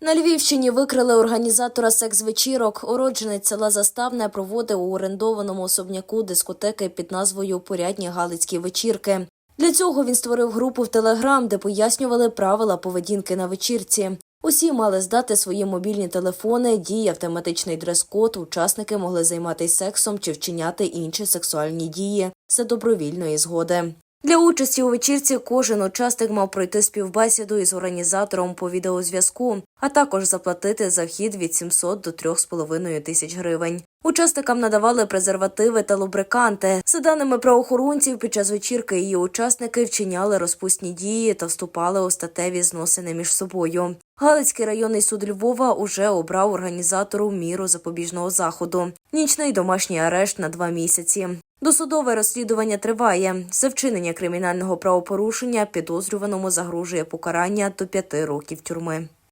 На Львівщині викрили організатора секс-вечірок. Уродженець села Заставне проводив у орендованому особняку дискотеки під назвою Порядні Галицькі вечірки. Для цього він створив групу в Телеграм, де пояснювали правила поведінки на вечірці. Усі мали здати свої мобільні телефони, діяв тематичний дрес-код, учасники могли займатися сексом чи вчиняти інші сексуальні дії за добровільної згоди. Для участі у вечірці кожен учасник мав пройти співбесіду із організатором по відеозв'язку, а також заплатити за вхід від 700 до 3,5 тисяч гривень. Учасникам надавали презервативи та лубриканти. За даними правоохоронців, під час вечірки її учасники вчиняли розпусні дії та вступали у статеві зносини між собою. Галицький районний суд Львова уже обрав організатору міру запобіжного заходу нічний домашній арешт на два місяці. Досудове розслідування триває. За вчинення кримінального правопорушення підозрюваному загрожує покарання до п'яти років тюрми.